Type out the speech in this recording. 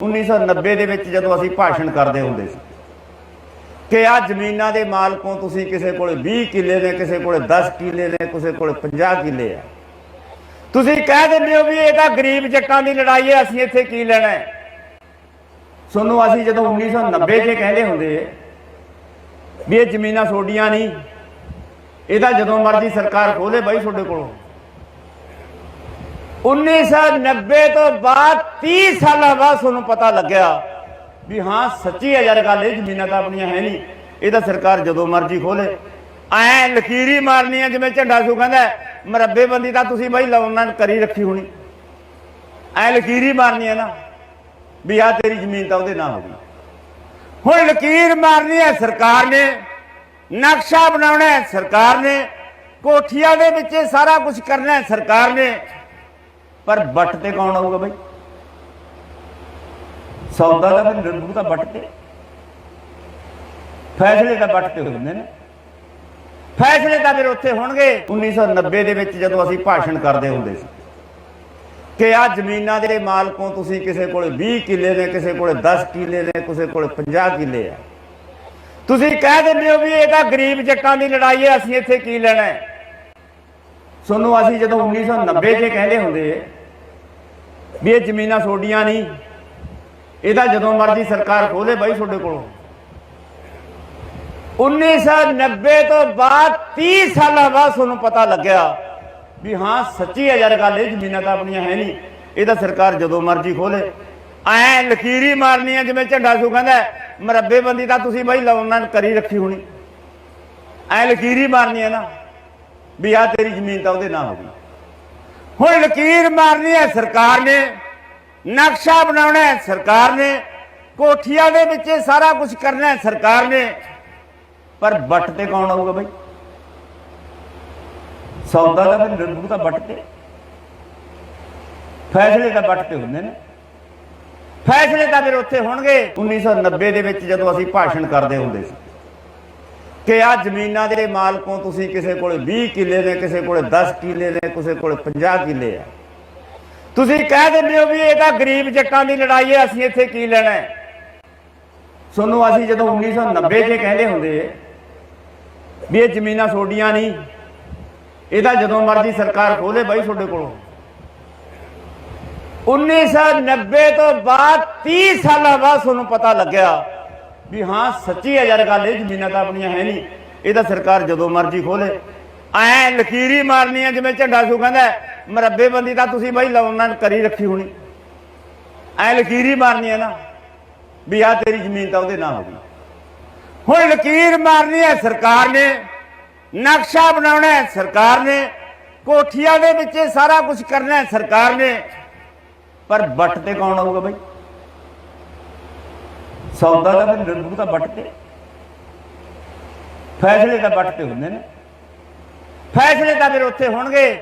1990 ਦੇ ਵਿੱਚ ਜਦੋਂ ਅਸੀਂ ਭਾਸ਼ਣ ਕਰਦੇ ਹੁੰਦੇ ਸੀ ਕਿ ਆ ਜ਼ਮੀਨਾਂ ਦੇ ਮਾਲਕੋਂ ਤੁਸੀਂ ਕਿਸੇ ਕੋਲ 20 ਕਿੱਲੇ ਨੇ, ਕਿਸੇ ਕੋਲ 10 ਕਿੱਲੇ ਨੇ, ਕਿਸੇ ਕੋਲ 50 ਕਿੱਲੇ ਆ। ਤੁਸੀਂ ਕਹਿ ਦਿੰਦੇ ਹੋ ਵੀ ਇਹ ਤਾਂ ਗਰੀਬ ਜੱਟਾਂ ਦੀ ਲੜਾਈ ਹੈ, ਅਸੀਂ ਇੱਥੇ ਕੀ ਲੈਣਾ ਹੈ? ਸੋਨੂੰ ਅਸੀਂ ਜਦੋਂ 1990 'ਚ ਕਹਿੰਦੇ ਹੁੰਦੇ ਵੀ ਇਹ ਜ਼ਮੀਨਾਂ ਛੋਡੀਆਂ ਨਹੀਂ ਇਹਦਾ ਜਦੋਂ ਮਰਜ਼ੀ ਸਰਕਾਰ ਖੋਲੇ ਬਾਈ ਤੁਹਾਡੇ ਕੋਲੋਂ। 1990 ਤੋਂ ਬਾਅਦ 30 ਸਾਲਾਂ ਬਾਅਦ ਤੁਹਾਨੂੰ ਪਤਾ ਲੱਗਿਆ ਵੀ ਹਾਂ, ਸੱਚੀ ਹੈ ਯਾਰ ਗੱਲ, ਇਹ ਜ਼ਮੀਨਾਂ ਤਾਂ ਆਪਣੀਆਂ ਹੈ ਨਹੀਂ। ਇਹ ਤਾਂ ਸਰਕਾਰ ਜਦੋਂ ਮਰਜ਼ੀ ਖੋਲੇ। ਐ ਲਕੀਰੀ ਮਾਰਨੀ ਹੈ ਜਿਵੇਂ ਝੰਡਾ ਸੂ ਕਹਿੰਦਾ ਮਰੱਬੇ ਬੰਦੀ ਤਾਂ ਤੁਸੀਂ ਬਾਈ ਲਾਉਣਾ ਕਰੀ ਰੱਖੀ ਹੋਣੀ। ਐ ਲਕੀਰੀ ਮਾਰਨੀ ਹੈ ਨਾ, ਵੀ ਆ ਤੇਰੀ ਜ਼ਮੀਨ ਤਾਂ ਉਹਦੇ ਨਾਂ ਹੋ ਗਈ। ਹੁਣ ਲਕੀਰ ਮਾਰਨੀ ਹੈ ਸਰਕਾਰ ਨੇ, ਨਕਸ਼ਾ ਬਣਾਉਣਾ ਹੈ ਸਰਕਾਰ ਨੇ, ਕੋਠੀਆਂ ਦੇ ਵਿੱਚ ਸਾਰਾ ਕੁਝ ਕਰਨਾ ਹੈ ਸਰਕਾਰ ਨੇ। ਪਰ ਵੱਟ ਤੇ ਕੌਣ ਆਊਗਾ ਬਾਈ? ਸੌਦਾ ਦਾ ਫਿਰ ਨਿਰਭੂ ਤਾਂ ਵੱਟ ਤੇ। ਫੈਸਲੇ ਤਾਂ ਵੱਟ ਤੇ ਹੁੰਦੇ ਨੇ। ਫੈਸਲੇ ਤਾਂ ਫਿਰ ਉੱਥੇ ਹੋਣਗੇ। 1990 ਦੇ ਵਿੱਚ ਜਦੋਂ ਅਸੀਂ ਭਾਸ਼ਣ ਕਰਦੇ ਹੁੰਦੇ ਸੀ ਕਿ ਆ ਜ਼ਮੀਨਾਂ ਦੇ ਮਾਲਕੋਂ ਤੁਸੀਂ ਕਿਸੇ ਕੋਲੇ 20 ਕਿੱਲੇ ਨੇ, ਕਿਸੇ ਕੋਲੇ 10 ਕਿੱਲੇ ਨੇ, ਕਿਸੇ ਕੋਲੇ 50 ਕਿੱਲੇ ਆ। ਤੁਸੀਂ ਕਹਿ ਦਿੰਦੇ ਹੋ ਵੀ ਇਹ ਤਾਂ ਗਰੀਬ ਜੱਟਾਂ ਦੀ ਲੜਾਈ ਹੈ, ਅਸੀਂ ਇੱਥੇ ਕੀ ਲੈਣਾ ਤੁਹਾਨੂੰ ਅਸੀਂ ਜਦੋਂ 1990 'ਚ ਕਹਿੰਦੇ ਹੁੰਦੇ ਵੀ ਇਹ ਜ਼ਮੀਨਾਂ ਤੁਹਾਡੀਆਂ ਨਹੀਂ। ਇਹਦਾ ਜਦੋਂ ਮਰਜ਼ੀ ਸਰਕਾਰ ਖੋਲੇ ਬਾਈ ਤੁਹਾਡੇ ਕੋਲੋਂ। 1990 ਤੋਂ ਬਾਅਦ 30 ਸਾਲਾਂ ਬਾਅਦ ਤੁਹਾਨੂੰ ਪਤਾ ਲੱਗਿਆ ਵੀ ਹਾਂ, ਸੱਚੀ ਹੈ ਯਾਰ ਗੱਲ, ਇਹ ਜ਼ਮੀਨਾਂ ਤਾਂ ਆਪਣੀਆਂ ਹੈ ਨਹੀਂ। ਇਹ ਤਾਂ ਸਰਕਾਰ ਜਦੋਂ ਮਰਜ਼ੀ ਖੋਲੇ। ਐ ਲਕੀਰੀ ਮਾਰਨੀ ਹੈ ਜਿਵੇਂ ਝੰਡਾ ਸੂ ਕਹਿੰਦਾ ਮਰੱਬੇ ਬੰਦੀ ਤਾਂ ਤੁਸੀਂ ਬਾਈ ਲਾਉਣਾ ਕਰੀ ਰੱਖੀ ਹੋਣੀ। ਐ ਲਕੀਰੀ ਮਾਰਨੀ ਹੈ ਨਾ, ਵੀ ਆ ਤੇਰੀ ਜ਼ਮੀਨ ਤਾਂ ਉਹਦੇ ਨਾਂ ਹੋ ਗਈ। ਹੁਣ ਲਕੀਰ ਮਾਰਨੀ ਹੈ ਸਰਕਾਰ ਨੇ, ਨਕਸ਼ਾ ਬਣਾਉਣਾ ਹੈ ਸਰਕਾਰ ਨੇ, ਕੋਠੀਆਂ ਦੇ ਵਿੱਚ ਸਾਰਾ ਕੁਝ ਕਰਨਾ ਹੈ ਸਰਕਾਰ ਨੇ। ਪਰ ਵੱਟ ਤੇ ਕੌਣ ਆਊਗਾ ਬਈ? ਸੌਦਾ ਦਾ ਫਿਰ ਨਿਰਭੂ ਤਾਂ ਵੱਟ ਤੇ। ਫੈਸਲੇ ਤਾਂ ਵੱਟ ਤੇ ਹੁੰਦੇ ਨੇ। ਫੈਸਲੇ ਤਾਂ ਫਿਰ ਉੱਥੇ ਹੋਣਗੇ। 1990 ਦੇ ਵਿੱਚ ਜਦੋਂ ਅਸੀਂ ਭਾਸ਼ਣ ਕਰਦੇ ਹੁੰਦੇ ਸੀ। ਕਿ ਆ ਜ਼ਮੀਨਾਂ ਦੇ ਮਾਲਕੋਂ ਤੁਸੀਂ ਕਿਸੇ ਕੋਲ 20 ਕਿੱਲੇ ਨੇ, ਕਿਸੇ ਕੋਲ 10 ਕਿੱਲੇ ਨੇ, ਕਿਸੇ ਕੋਲ 50 ਕਿੱਲੇ ਆ। ਤੁਸੀਂ ਕਹਿ ਦਿੰਦੇ ਹੋ ਵੀ ਇਹ ਤਾਂ ਗਰੀਬ ਜੱਟਾਂ ਦੀ ਲੜਾਈ ਹੈ, ਅਸੀਂ ਇੱਥੇ ਕੀ ਲੈਣਾ ਹੈ? ਸੋਨੂੰ ਅਸੀਂ ਜਦੋਂ 1990 'ਚ ਕਹਿੰਦੇ ਹੁੰਦੇ ਵੀ ਇਹ ਜ਼ਮੀਨਾਂ ਛੋਡੀਆਂ ਨਹੀਂ ਇਹਦਾ ਜਦੋਂ ਮਰਜ਼ੀ ਸਰਕਾਰ ਖੋਲੇ ਬਾਈ ਤੁਹਾਡੇ ਕੋਲੋਂ। 1990 ਤੋਂ ਬਾਅਦ 30 ਸਾਲਾਂ ਬਾਅਦ ਤੁਹਾਨੂੰ ਪਤਾ ਲੱਗਿਆ ਵੀ ਹਾਂ, ਸੱਚੀ ਹੈ ਯਾਰ ਗੱਲ, ਇਹ ਜ਼ਮੀਨਾਂ ਤਾਂ ਆਪਣੀਆਂ ਹੈ ਨਹੀਂ। ਇਹ ਤਾਂ ਸਰਕਾਰ ਜਦੋਂ ਮਰਜ਼ੀ ਖੋਲੇ। ਐ ਲਕੀਰੀ ਮਾਰਨੀ ਹੈ ਜਿਵੇਂ ਝੰਡਾ ਸੂ ਕਹਿੰਦਾ ਮਰੱਬੇ ਬੰਦੀ ਤਾਂ ਤੁਸੀਂ ਬਾਈ ਲਾਉਣਾ ਕਰੀ ਰੱਖੀ ਹੋਣੀ। ਐ ਲਕੀਰੀ ਮਾਰਨੀ ਹੈ ਨਾ, ਵੀ ਆ ਤੇਰੀ ਜ਼ਮੀਨ ਤਾਂ ਉਹਦੇ ਨਾਂ ਹੋ ਗਈ। ਹੁਣ ਲਕੀਰ ਮਾਰਨੀ ਹੈ ਸਰਕਾਰ ਨੇ, ਨਕਸ਼ਾ ਬਣਾਉਣਾ ਹੈ ਸਰਕਾਰ ਨੇ, ਕੋਠੀਆਂ ਦੇ ਵਿੱਚ ਸਾਰਾ ਕੁਝ ਕਰਨਾ ਹੈ ਸਰਕਾਰ ਨੇ। ਪਰ ਵੱਟ ਤੇ ਕੌਣ ਆਊਗਾ ਬਾਈ? ਸੌਦਾ ਦਾ ਫਿਰ ਨਿਰਭੂ ਤਾਂ ਵੱਟ ਤੇ। ਫੈਸਲੇ ਤਾਂ ਵੱਟ ਤੇ ਹੁੰਦੇ ਨੇ। ਫੈਸਲੇ ਤਾਂ ਫਿਰ ਉੱਥੇ ਹੋਣਗੇ।